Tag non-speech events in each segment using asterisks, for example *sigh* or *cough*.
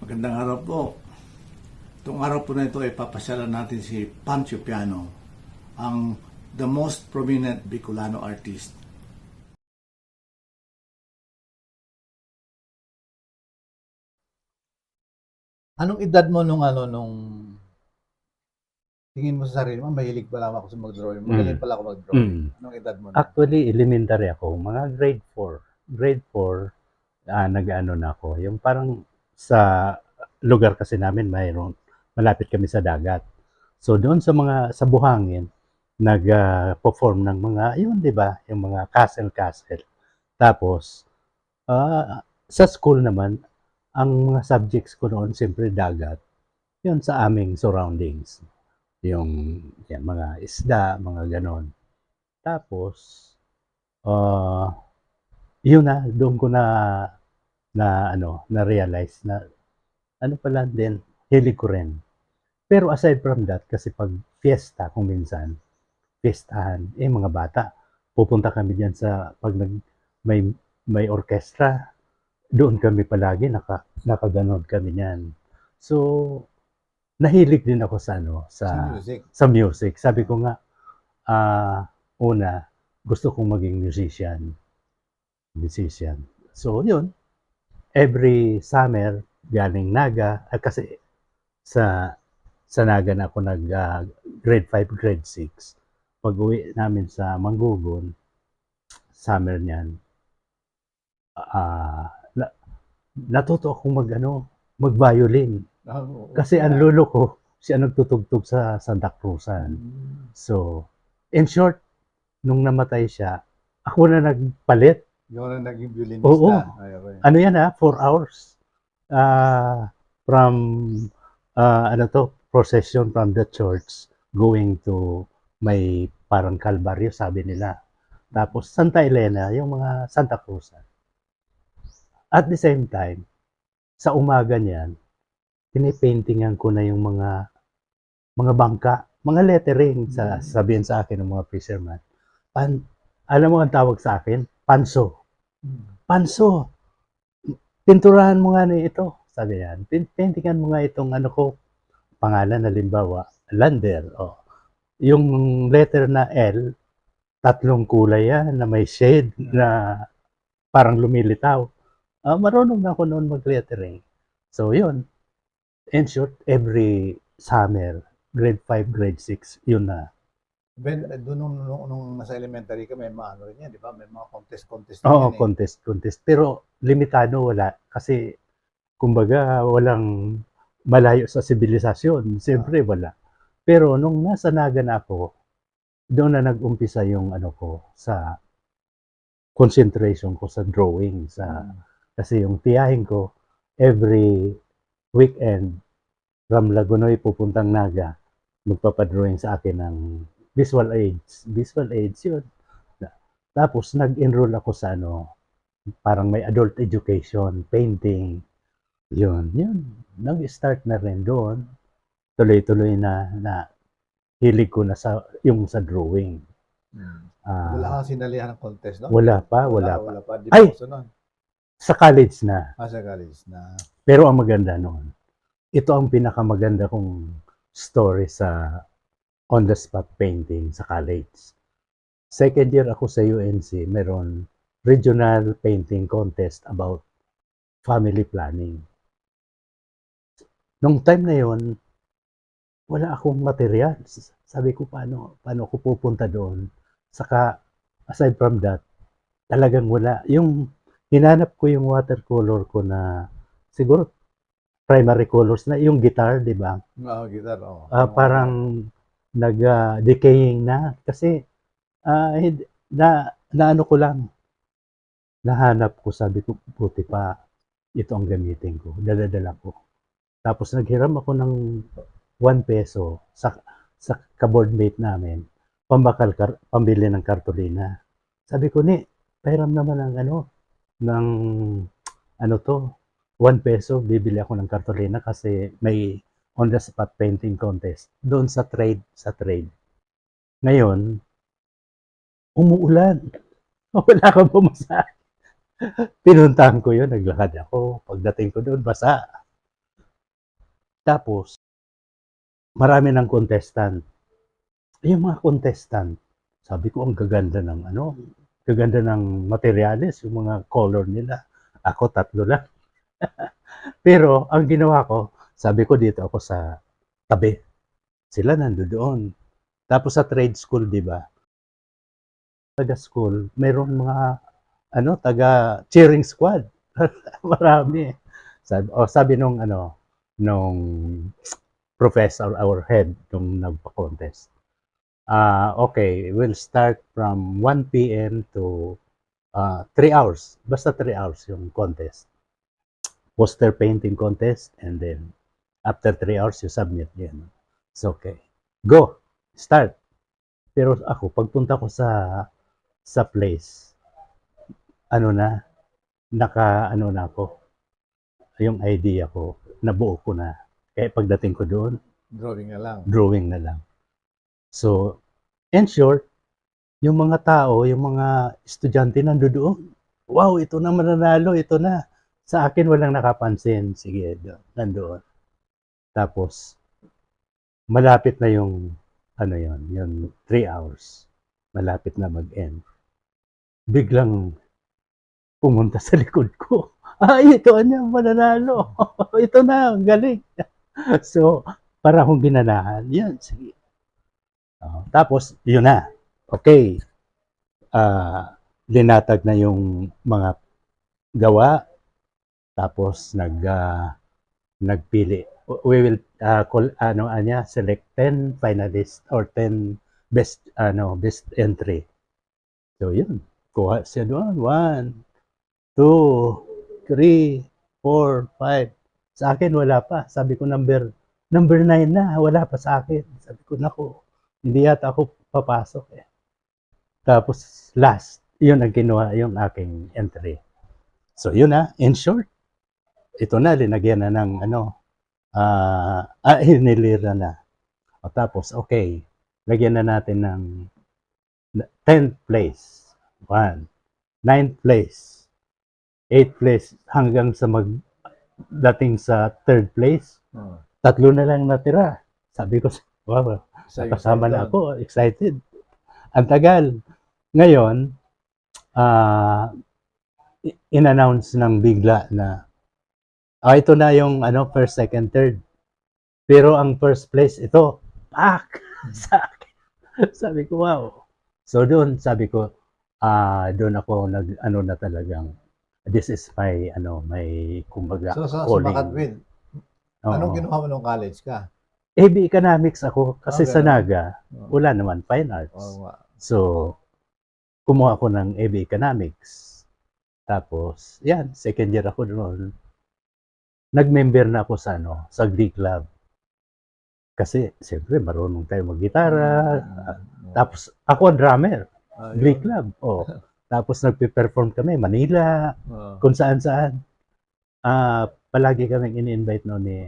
Magandang araw po. Itong araw po na ito ay papasyalan natin si Pancho Piano, ang the most prominent Bicolano artist. Anong edad mo nung ano, nung tingin mo sa sarili mo, mahilig pala ako sa mag-drawing. Magaling Mm. pala ako mag-drawing. Mm. Anong edad mo na? Actually, elementary ako. Mga grade 4. Grade 4, ah nag-ano na ako. Yung parang sa lugar kasi namin, mayroon, malapit kami sa dagat. So, doon sa mga, sa buhangin, nag-perform ng mga, yun, di ba? Yung mga castle-castle. Tapos, ah, sa school naman, ang mga subjects ko noon, siyempre dagat. Yun sa aming surroundings. Yung yan, mga isda, mga ganon. Tapos, ah yun na, doon ko na, na ano, na-realize na, ano pala din, hilig ko rin. Pero aside from that, kasi pag fiesta, kung minsan, fiestahan, eh mga bata, pupunta kami diyan sa, pag nag, may, may orkestra, doon kami palagi, naka, nakaganon kami niyan. So, nahilig din ako sa ano, Sa sa, music. sa music. Sabi ko nga, ah, una, gusto kong maging musician. Musician. So, yun. Every summer, galing Naga, ah, kasi sa sa Naga na ako nag ah, grade 5, grade 6. Pag uwi namin sa Manggugon, summer niyan, ah, na, natuto akong mag, ano, mag-violin. Kasi ang lolo ko, siya nagtutugtog sa Santa Cruzan. Mm. So, in short, nung namatay siya, ako na nagpalit. Ikaw na naging violinista. Oo. Ay, okay. Ano yan ha? Four hours. Ah, from, ah, ano to, procession from the church going to may parang Calvario, sabi nila. Tapos Santa Elena, yung mga Santa Cruz. At the same time, sa umaga niyan, pinipaintingan ko na yung mga mga bangka, mga lettering sa Mm. sabihin sa akin ng mga fisherman. Pan, alam mo ang tawag sa akin? Panso. Mm. Panso, pinturahan mo nga na ito. Sabi yan, "Pin- paintingan mo nga itong ano ko, pangalan halimbawa, Lander. O. Yung letter na L, tatlong kulay yan na may shade na parang lumilitaw. Ah, marunong na ako noon mag-lettering. So, yun. In short, every summer, grade 5, grade 6, yun na. Ben, doon nung, nung, nung nasa elementary ka, may mga ano rin yan, di ba? May mga contest-contest Oo, yan, eh. contest, contest. Pero limitado wala. Kasi, kumbaga, walang malayo sa sibilisasyon. Siyempre, wala. Pero nung nasa Naga na ako, doon na nag-umpisa yung ano ko sa concentration ko sa drawing. Sa, Mm. kasi yung tiyahin ko, every weekend, from Lagunoy pupuntang Naga, magpapadrawing sa akin ng visual aids. Visual aids yun. Tapos nag-enroll ako sa ano, parang may adult education, painting. Yun, yun. Nag-start na rin doon. Tuloy-tuloy na, na hilig ko na sa, yung sa drawing. Ah, Wala kang sinalihan ng contest, no? wala pa, wala, pa. Wala pa. Ay! pa nun. Sa college na. Ah, sa college na. Pero ang maganda noon, ito ang pinakamaganda kong story sa on-the-spot painting sa college. Second year ako sa UNC, meron regional painting contest about family planning. Nung time na yon, wala akong material. Sabi ko, paano, paano ako pupunta doon? Saka, aside from that, talagang wala. Yung hinanap ko yung watercolor ko na siguro primary colors na yung guitar, di ba? Oo, guitar, oo. Ah, Oo. parang nag-decaying na. Kasi hindi- na naano ko lang. Nahanap ko sabi ko buti pa ito ang gamitin ko. Dala-dala ko. Tapos naghiram ako ng 1 peso sa sa ka-boardmate namin pambakal kar, pambili ng kartolina sabi ko ni pairam naman ang ano ng ano to 1 peso bibili ako ng kartolina kasi may on the spot painting contest doon sa trade sa trade. Ngayon, umuulan. *laughs* Wala akong pumasa. *laughs* Pinuntahan ko yun, naglakad ako. Pagdating ko doon, basa. Tapos, marami ng contestant. Yung mga contestant, sabi ko, ang gaganda ng ano, gaganda ng materials, yung mga color nila. Ako, tatlo lang. *laughs* Pero, ang ginawa ko, sabi ko dito ako sa tabi. Sila nandoon. Tapos sa trade school, di ba? Taga school, mayroong mga ano, taga cheering squad. *laughs* Marami. Sabi, oh, sabi nung ano, nung professor, our head, nung nagpa-contest. Ah, okay, we'll start from 1 p.m. to 3 hours. Basta 3 hours yung contest. Poster painting contest and then after 3 hours you submit yan. It's okay. Go. Start. Pero ako, pagpunta ko sa sa place, ano na, naka, ano na ako, yung idea ko, nabuo ko na. Kaya pagdating ko doon, Drawing na lang. drawing na lang. So, in short, yung mga tao, yung mga estudyante nandoon, wow, ito na mananalo, ito na. Sa akin walang nakapansin. Sige, do- nandoon. Tapos, malapit na yung, ano yon yung 3 hours. Malapit na mag-end. Biglang pumunta sa likod ko. *laughs* Ay, ito na, mananalo. *laughs* ito na, ang galing. *laughs* so, para akong ginanahan. Yan, sige. Oh, tapos, yun na. Okay. Ah, linatag na yung mga gawa. Tapos, nag, ah, nagpili. We will, ah, call, ano, anya, select 10 finalists or 10 best, ano, best entry. So, yun. Kuha siya doon. One, two, three, four, five. Sa akin, wala pa. Sabi ko, number number 9 na, wala pa sa akin. Sabi ko, nako, hindi yata ako papasok eh. Tapos, last, yun ang ginawa, yung aking entry. So, yun na, in short, ito na, linagyan na ng, ano, ah, ah, hinilira na. O, tapos, okay, lagyan na natin ng 10th place, 1, 9th place, 8th place, hanggang sa mag, dating sa third place, Oh. tatlo na lang natira. Sabi ko, wow, So, kasama na excited. ako, excited. Ang tagal. Ngayon, ah i- in-announce ng bigla na, ah, ito na yung ano, first, second, third. Pero ang first place, ito, pak! *laughs* Sa akin. sabi ko, wow. So doon, sabi ko, ah doon ako nag, ano na talagang, this is my, ano, my, kumbaga, So, sa calling. Makatwin, Oo. anong ginawa mo nung college ka? AB Economics ako kasi Ah, sa. Naga, Oh. wala naman fine arts. Oo nga. So, kumuha ako ng AB Economics. Tapos, yan, second year ako doon. Nag-member na ako sa, ano, sa Glee Club. Kasi, siyempre, marunong tayo mag-gitara. Mm. Tapos, ako ang drummer, Ah, Glee yun. Club. Oh. *laughs* Tapos, nagpe-perform kami, Manila, Oo. kung saan-saan. Ah, palagi kaming ini-invite noon ni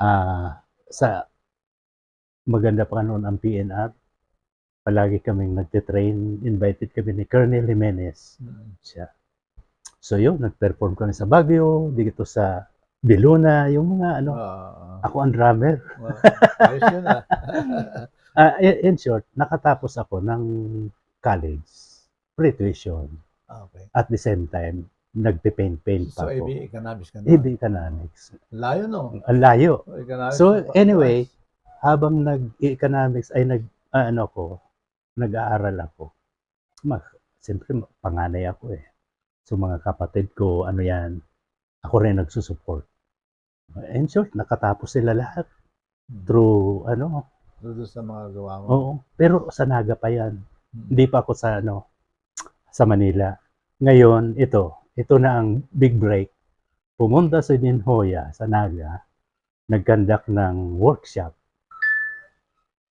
ah sa maganda pa noon ang PNR. Palagi kaming nagte-train, invited kami ni Colonel Jimenez. Mm. Siya. So yun, nag-perform kami sa Baguio, dito sa Biluna, yung mga ano, Ah, ako ang drummer. ah. Ayos yun ah. *laughs* Ah, in, in short, nakatapos ako ng college, free tuition. Ah, okay. At the same time, nagpe-paint-paint pa So, ako. AB Economics ka na. AB Economics. Layo no? Ang layo. Economics So, pa- anyway, habang nag-economics ay nag, ah, ano ko, nag-aaral ako. Mag, siyempre, panganay ako eh. So, mga kapatid ko, ano yan, ako rin nagsusupport. In short, nakatapos sila lahat Hmm. through, ano, Doon sa mga gawa mo. oo. Pero sa Naga pa yan. Hmm. Hindi pa ako sa, ano, sa Manila. Ngayon, ito, ito na ang big break. Pumunta sa Dinhoya, sa Naga, nag-conduct ng workshop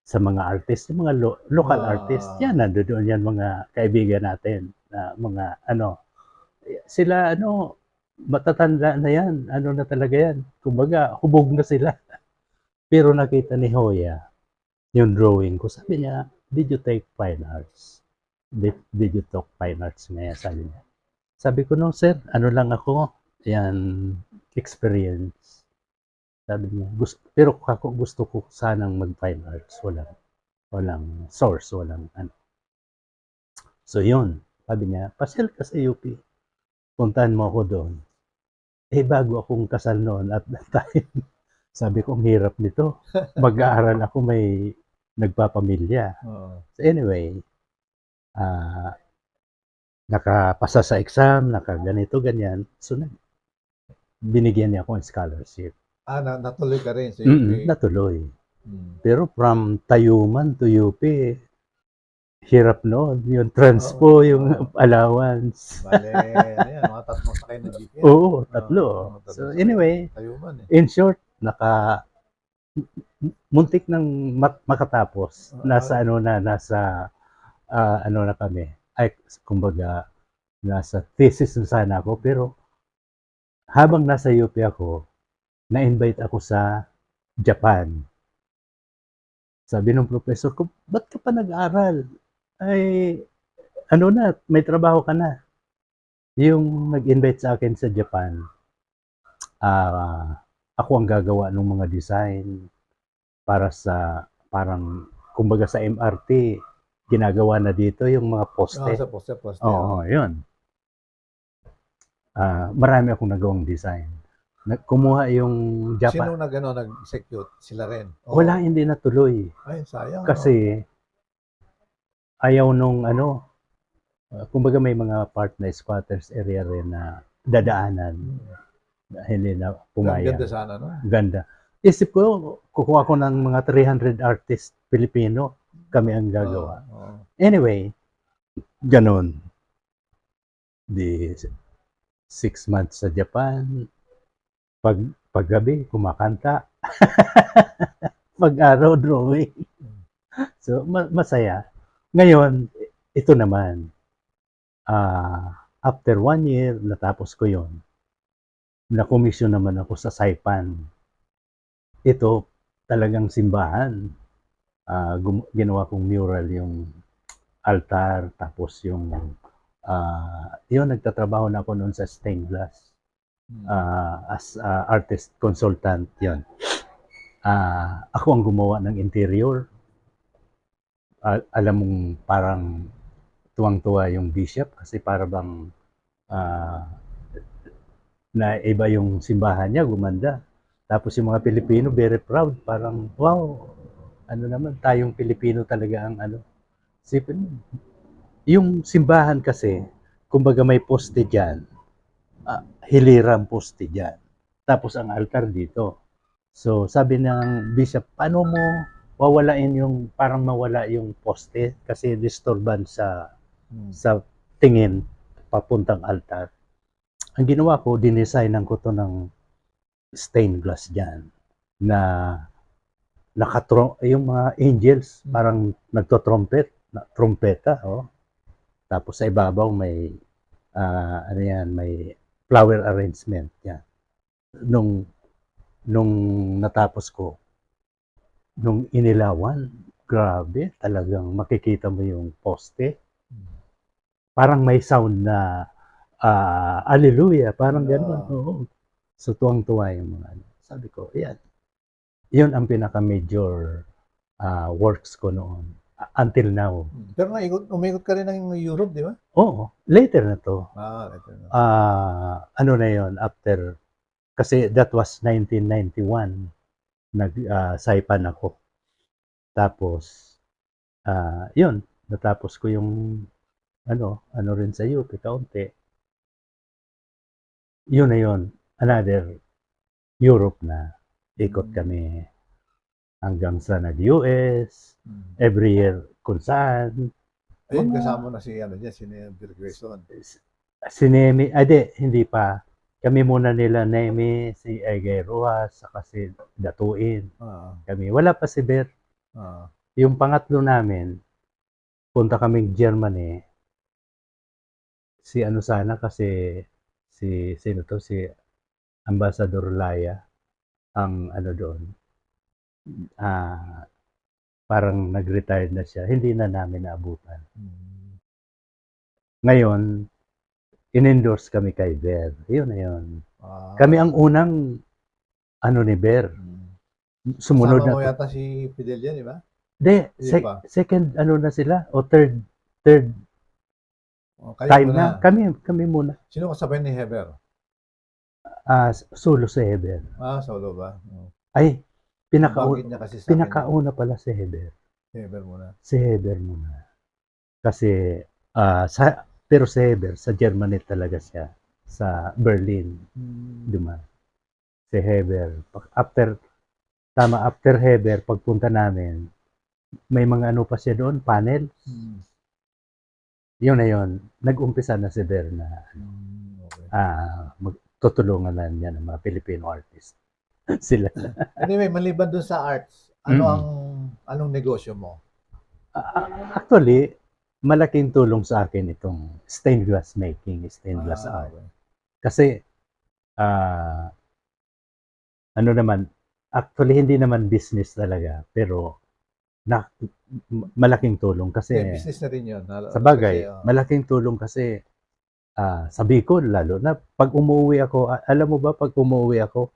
sa mga artist, mga lo- local Ah. artists. Yan, nandoon yan mga kaibigan natin, na mga ano, sila ano, matatanda na yan, ano na talaga yan. Kumbaga, hubog na sila. *laughs* Pero nakita ni Hoya, yung drawing ko, sabi niya, did you take fine arts? Did, did you take fine arts nga sabi niya. Sabi ko, no sir, ano lang ako, yan, experience. Sabi niya, gusto, pero ako gusto ko sanang mag-fine arts. Walang, walang source, walang ano. So yun, sabi niya, pasel ka sa UP. Puntahan mo ako doon. Eh, bago akong kasal noon at that time, *laughs* sabi ko, ang hirap nito. Mag-aaral ako may nagpapamilya. Oo. So anyway, ah nakapasa sa exam, nakaganito, ganyan. So, nag, binigyan niya ako ng scholarship. Ah, na, natuloy ka rin sa UP. Mm, natuloy. Mm. Pero from Tayuman to UP, hirap noon. Yung transpo, Oo. yung *laughs* allowance. Bale, ano yan, mga tatlong sakay na jeep. Oo, tatlo. Oo, tatlo So anyway, man eh. in short, naka muntik ng mak- makatapos. Oo. Nasa ano na, nasa ah, ano na kami. Ay, kumbaga, nasa thesis na sana ako. Pero habang nasa UP ako, na-invite ako sa Japan. Sabi ng professor ko, ba't ka pa nag-aral? Ay, ano na, may trabaho ka na. Yung nag-invite sa akin sa Japan, ah, ako ang gagawa ng mga design para sa, parang, kumbaga sa MRT, ginagawa na dito yung mga poste. sa poste, poste. Oo, yun. Ah, marami akong nagawang design. Kumuha yung Japan. Sino nag, ano, nag-execute? Sila rin? Oo. Wala, hindi natuloy. Ay, sayang. Kasi, ayaw nung ano, ah, kumbaga may mga part na squatters area rin na dadaanan. Hmm. na pumayag. ganda sana, no? Ganda. Isip ko, kukuha ko ng mga 300 artist Pilipino. Kami ang gagawa. Oo, oo. Anyway, ganun. Di six months sa Japan. Pag paggabi, kumakanta. *laughs* Pag-araw, drawing. So, ma- masaya. Ngayon, ito naman. Ah, after one year, natapos ko yon na-commission naman ako sa Saipan. Ito, talagang simbahan. Ah, gum- ginawa kong mural yung altar, tapos yung, ah, yun, nagtatrabaho na ako noon sa stained glass Hmm. ah, as ah, artist consultant, yun. Ah, ako ang gumawa ng interior. Al- alam mong parang tuwang-tuwa yung bishop kasi para bang ah, na iba yung simbahan niya, gumanda. Tapos yung mga Pilipino, very proud. Parang, wow, ano naman, tayong Pilipino talaga ang ano. Sipin yung simbahan kasi, kumbaga may poste dyan, ah, hilirang poste dyan. Tapos ang altar dito. So sabi ng bishop, paano mo wawalain yung, parang mawala yung poste kasi disturbance sa Hmm. sa tingin papuntang altar. Ang ginawa ko, dinesignan ko to ng stained glass dyan na nakatro yung mga angels parang nagto-trumpet, na, trumpeta, oh. Tapos sa ibabaw may ah, ano yan, may flower arrangement yan. Nung nung natapos ko, nung inilawan, grabe, talagang makikita mo yung poste parang may sound na ah hallelujah, parang Yeah. gano'n. Oo. So tuwang-tuwa yung mga ano. Sabi ko, yan. Yun ang pinaka-major ah, works ko noon. Until now. Hmm. Pero naikot, umikot ka rin ng Europe, di ba? Oo, later na to. Ah, ito na. Ah, ano na yon after, kasi that was 1991. Nag-saipan ako. Tapos, ah yun, natapos ko yung ano, ano rin sa UP, kaunti. Yun na yun. Another Europe na. Ikot Mm. kami hanggang sa nag-US, Hmm. every year kung saan. Ayun, Mga- kasama na si, ano dyan, si Neil Grayson. Si Nemi, ah, di, hindi pa. Kami muna nila, Nemi, si Egay Rojas, saka si Datuin. Ah, Kami. Wala pa si Bert. ah. Yung pangatlo namin, punta kaming Germany. Si ano sana kasi si sino to si Ambassador Laya ang ano doon. Ah parang nag-retired na siya. Hindi na namin naabutan. Hmm. Ngayon, in-endorse kami kay Ver. Yun na yun. Ah. Kami ang unang ano ni Bear. Mm. Sumunod Kasama mo na. yata si Fidel yan, di ba? Hindi, Hindi sec- pa. second ano na sila o third third O, kayo time muna. na. Kami kami muna. Sino kasabay ni Heber? Ah, solo si Heber. Ah, solo ba? Oh. Ay, pinaka Bakit niya kasi sa akin, pinakauna pala si Heber. Heber muna. Si Heber muna. Kasi ah sa pero si Heber sa Germany talaga siya sa Berlin, Mm. di ba? Si Heber. After tama after Heber pagpunta namin may mga ano pa siya doon, panel. Mm. Yun na yun. Nag-umpisa na si Ber na Mm, okay. ah magtutulungan na niya ng mga Filipino artist. *laughs* Sila. Anyway, maliban dun sa arts, ano Mm. ang anong negosyo mo? Ah, Actually, malaking tulong sa akin itong stained glass making, stained glass Ah, art. Kasi, ah, ano naman, actually hindi naman business talaga, pero na, malaking tulong kasi Eh, business na rin yun. Nal- sa bagay, kasi, oh, malaking tulong kasi ah, sa Bicol lalo na pag umuwi ako, alam mo ba pag umuwi ako,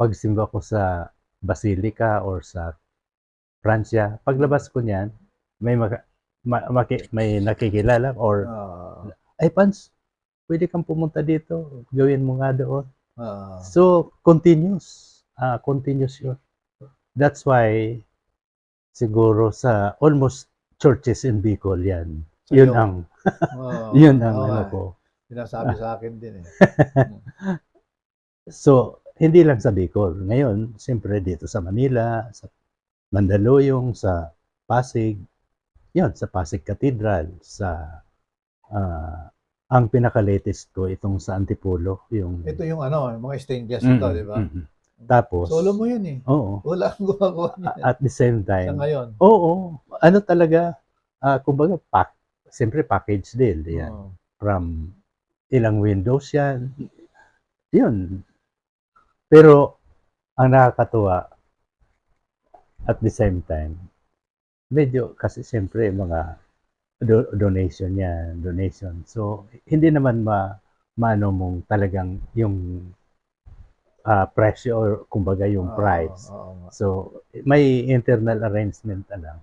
pag simba ko sa Basilica or sa Pransya, paglabas ko niyan, may maka, ma- maki- may nakikilala or ah, ay Pans, pwede kang pumunta dito, gawin mo nga doon. ah, So, continuous. Ah, continuous yun. That's why, siguro sa almost churches in Bicol yan. so Yun yung- ang, oh, *laughs* yun ang oo ano ko. Sinasabi sa akin din eh. *laughs* So, hindi lang sa Bicol. Ngayon, siyempre dito sa Manila, sa Mandaluyong, sa Pasig, yun, sa Pasig Cathedral, sa, ah, ang pinaka-latest ko, itong sa Antipolo, yung... Ito yung ano, yung mga stained glass ito, Mm, di ba? mm, mm. Tapos, Solo mo yun eh. oo, Wala kang gumagawa niyan. at the same Sa time, ngayon. oo, ano talaga, ah, kumbaga, pack, siyempre package deal, yan. Oo. from ilang windows yan. Yun. Pero, ang nakakatuwa, at the same time, medyo, kasi siyempre, mga do- donation yan, donation. So, hindi naman ma, maano mong talagang yung ah, presyo or kumbaga yung Oo, price. oo nga. So, may internal arrangement na lang.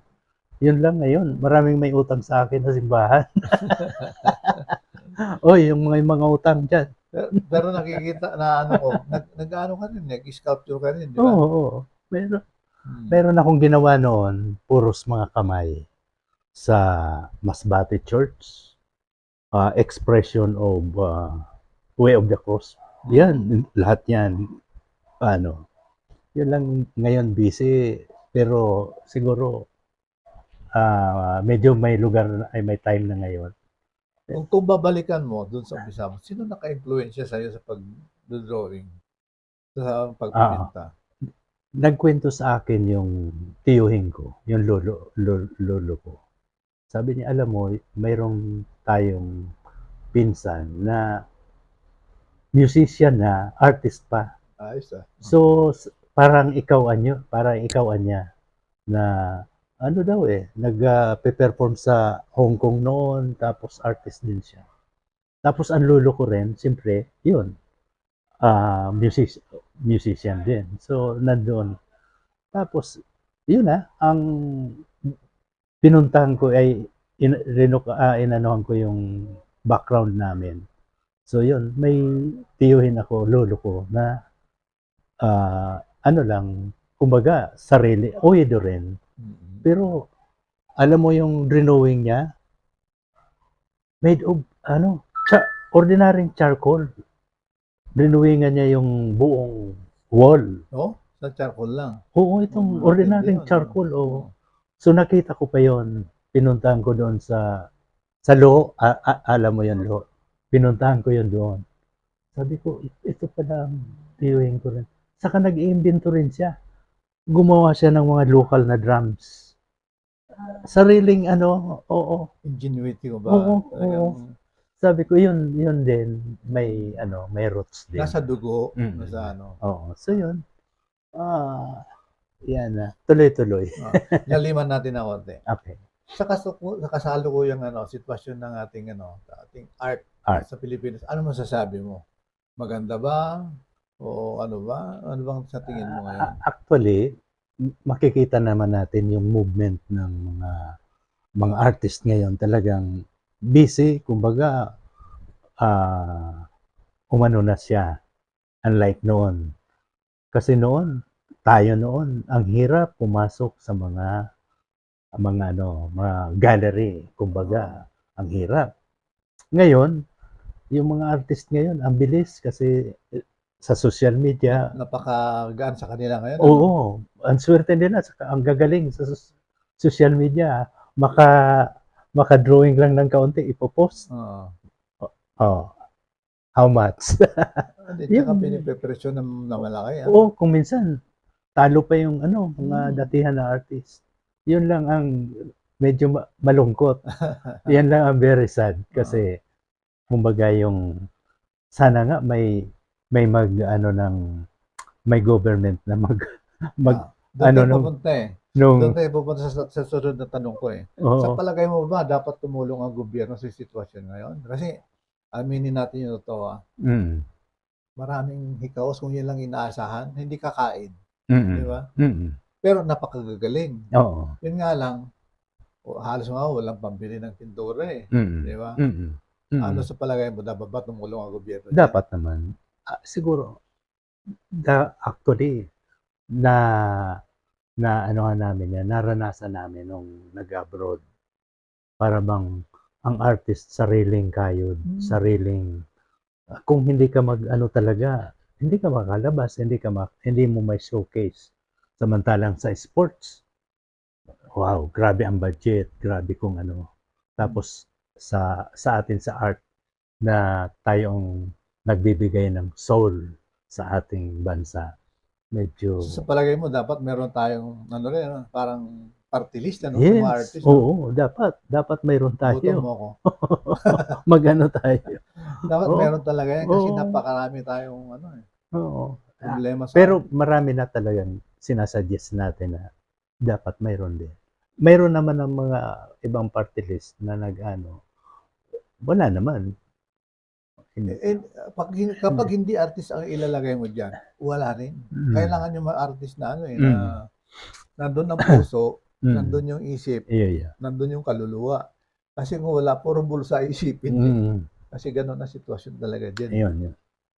Yun lang ngayon. Maraming may utang sa akin sa simbahan. *laughs* Oy, yung mga, yung mga utang dyan. Pero, pero nakikita na ano ko, nag, nag-ano ka rin, nag-sculpture ka rin, di ba? Oo, oo. Meron, Hmm. meron akong ginawa noon, puros mga kamay sa Masbate Church. ah, expression of ah, Way of the Cross. Yan, lahat yan. Ano, yun lang ngayon busy. Pero siguro, ah, medyo may lugar, ay may time na ngayon. Kung, kung babalikan mo dun sa umpisa mo, sino naka-influensya sa'yo sa pag-drawing? Sa pagpipinta? Nagkwento sa akin yung tiyuhin ko, yung lolo, lolo, lolo ko. Sabi niya, alam mo, mayroong tayong pinsan na musician na, artist pa. Ayos ah. So, parang ikaw anyo, parang ikaw anya na ano daw eh, nag-perform sa Hong Kong noon, tapos artist din siya. Tapos ang lolo ko rin, siyempre, yun, ah music, musician din. So, nandoon. Tapos, yun na, ang pinuntahan ko ay in, rinok, ah, inanuhan ko yung background namin. So, yun, may tiyuhin ako, lolo ko, na ah, ano lang, kumbaga, sarili, oedo rin. Mm-mm. Pero, alam mo yung drawing niya, made of, ano, cha- ordinaryong charcoal. Drawingan niya yung buong wall. No? Sa charcoal lang. Oo, itong Oo, ordinaryong maganda yun, charcoal. oo. Oo. So, nakita ko pa yon Pinuntahan ko doon sa, sa Lo, a- a- alam mo yun, Lo. Pinuntahan ko yun doon. Sabi ko, "It- ito pala ang tiyuhin ko rin. Saka nag-iimbento rin siya. Gumawa siya ng mga local na drums. Sariling ano, oo. Ingenuity mo ba? Oo, Talagang oo. Sabi ko, yun, yun din, may, ano, may roots din. Nasa dugo, Mm. nasa ano. Oo, so yun. Ah, yan na. Tuloy-tuloy. Laliman natin na konti. *laughs* Okay. Sa, kasu- sa kasalukuyang ano, sitwasyon ng ating ano, ating art, Art. sa Pilipinas, ano masasabi mo? Maganda ba? O ano ba? Ano bang sa tingin mo ngayon? A- Actually, makikita naman natin yung movement ng mga mga artist ngayon talagang busy, kumbaga ah umano na siya unlike noon. Kasi noon, tayo noon, ang hirap pumasok sa mga mga ano, mga gallery, kumbaga, ang hirap. Ngayon, yung mga artist ngayon, ang bilis kasi eh, sa social media, Napakagaan sa kanila ngayon. ano? Oo, ang swerte nila, ang gagaling sa social media. Maka, maka-drawing lang ng kaunti, ipopost. Oo. Oh, how much? *laughs* Hindi, tsaka Yun. piniprepresyon na, na malaki. ah. Oo, kung minsan, talo pa yung ano, mga Hmm. datihan na artist. Yun lang ang medyo ma- malungkot. *laughs* Yan lang ang very sad kasi kumbaga yung sana nga may may mag ano ng may government na mag mag Doon ano nung- eh. Nung Doon tayo pupunta sa, sa sunod na tanong ko eh. oo, Sa palagay mo ba, dapat tumulong ang gobyerno sa sitwasyon ngayon? Kasi, aminin natin yung totoo ah, mm, maraming hikaos kung yun lang inaasahan, hindi kakain. mm, Di ba? mm, Pero napakagagaling. oo, Yun nga lang, o, halos nga walang pambili ng pintura eh. mm, Di ba? mm, mm. Ano sa palagay mo, dapat ba tumulong ang gobyerno? dyan? Dapat naman. Ah, siguro, da, actually, na na ano nga namin yan, naranasan namin nung nag-abroad. Para bang ang artist sariling kayod, Hmm. sariling ah, kung hindi ka mag ano talaga, hindi ka makalabas, hindi ka ma, hindi mo may showcase. Samantalang sa sports, wow, grabe ang budget, grabe kung ano. Tapos sa sa atin sa art na tayong nagbibigay ng soul sa ating bansa. Medyo So, sa palagay mo, dapat meron tayong, ano rin, ano, parang party list, ano, sa mga Yes. artist. no? Oo, dapat dapat mayroon Gutom tayo. mo ako. *laughs* Magano tayo. Dapat Oo. meron talaga yan kasi Oo. napakarami tayong ano, eh, Oo. problema sa Pero marami na talagang sinasuggest natin na dapat mayroon din. Mayroon naman ng mga ibang party list na nag-ano. Wala naman. Hindi. Eh, pag, hin- kapag hindi artist ang ilalagay mo dyan, wala rin. Mm. Kailangan yung mga artist na ano eh, Mm. na nandun ang puso, *coughs* Mm. nandun yung isip, Yeah, yeah. nandun yung kaluluwa. Kasi kung wala, puro bulsa isipin. eh. Mm. Kasi gano'n ang sitwasyon talaga dyan. Ayun, yun.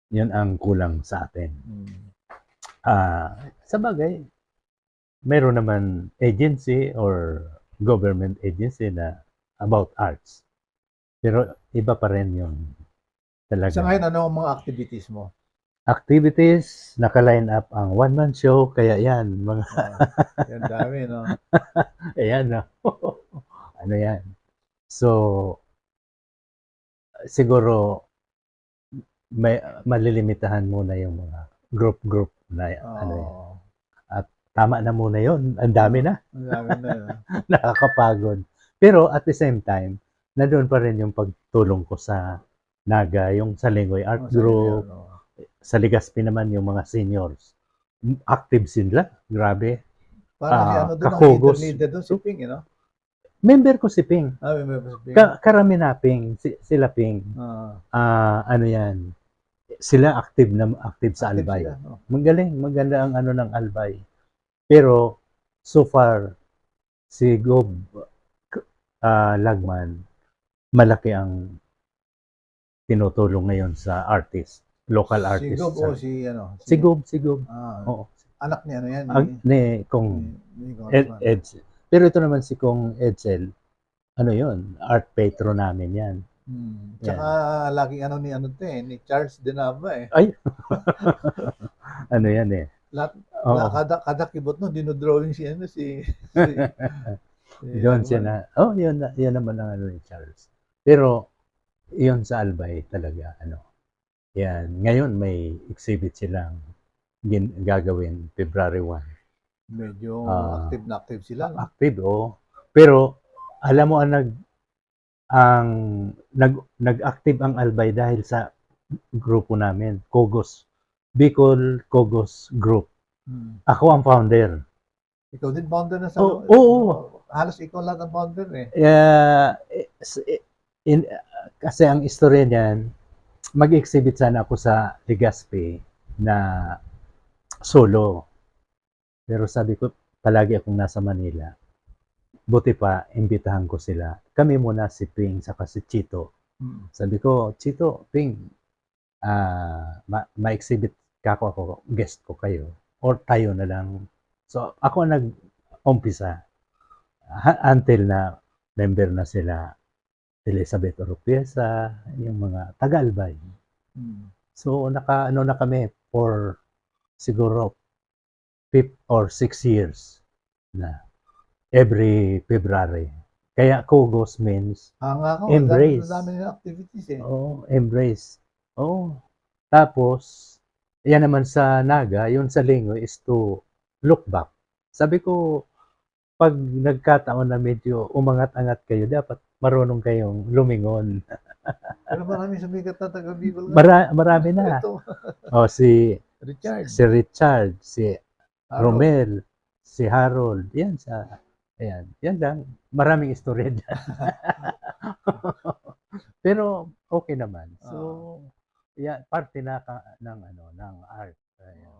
Yun ang kulang sa atin. Mm. Ah, sa bagay, meron naman agency or government agency na about arts. Pero iba pa rin yung talaga. Sa ngayon, ano ang mga activities mo? Activities, naka-line up ang one-man show, kaya yan, mga, Ah, yan dami, no? *laughs* ayan, no? *laughs* ano yan. So, siguro, may malilimitahan muna yung mga group-group na ano yan. Oo. Tama na muna yon Ang dami na. Ang dami na, *laughs* nakakapagod. Pero at the same time, na doon pa rin yung pagtulong ko sa Naga, yung sa Lingoy Art Oh, Group, sa Legazpi naman yung mga seniors. Active sila, grabe. Parang Ah, ano doon, ang kakugos. leader, leader doon, si Ping, you know? Member ko si Ping. Ah, may may si Ping. Ka karami na Ping, si- sila Ping. Ah, Ah, ano yan, sila active na active sa active Albay. sila, no? Magaling, maganda ang ano ng Albay. Pero so far si Gob ah, Lagman malaki ang tinutulong ngayon sa artist, local Si artist. Gob sa- o si, ano? si Gob, si Gob. Ah, Oo. anak ni ano yan? Ang, ni kung ni, ni Ed. Edsel. Pero ito naman si Kong Edsel, ano yon art patron namin yan. Hmm. Tsaka laging ano ni ano to eh, ni Charles Denava eh. *laughs* Ano yan eh. Lahat, la- kada, kada kibot no, dinodrawing si ano si, *laughs* si, si Doon siya na, oh, yun, yun naman ang ano ni Charles. Pero, yun sa Albay talaga, ano, yan. Ngayon, may exhibit silang gin, gagawin February 1. Medyo Ah. active na active sila. No? Active, oh. Pero, alam mo, ang nag, ang, nag, nag-active ang Albay dahil sa grupo namin, Kogos. Bicol Kogos Group. Hmm. Ako ang founder. Ikaw din founder na sa Oo, oo. Halos ikaw lahat ang founder eh. Uh, in, kasi ang istorya niyan, mag-exhibit sana ako sa Legazpi. na solo. Pero sabi ko, palagi akong nasa Manila. Buti pa, imbitahan ko sila. Kami muna si Ping saka si Chito. Mm. Sabi ko, Chito, Ping, ma- ma-exhibit ka ako, ako, guest ko kayo. Or tayo na lang. So, ako nag-umpisa. Ha- until na member na sila Elizabeth Orupiesa, yung mga Tagalbay. Mm. So, naka, ano na kami for siguro fifth or six years na every February. Kaya Kugos means Hanga ko. Embrace. Ang dami ng activities eh. Oh, embrace. Oh. Tapos, yan naman sa Naga, yun sa Lingo is to look back. Sabi ko, pag nagkataon na medyo umangat-angat kayo, dapat marunong kayong lumingon. Pero maraming sumikat na taga-Bicol. Mara- marami na. Ito, Oh, si Richard. si Richard, si Harold. Romel, si Harold, yan sa ayan, yan lang. Maraming istorya dyan. *laughs* Pero okay naman. So, yan parte na ka, ng ano, ng art. Ayan.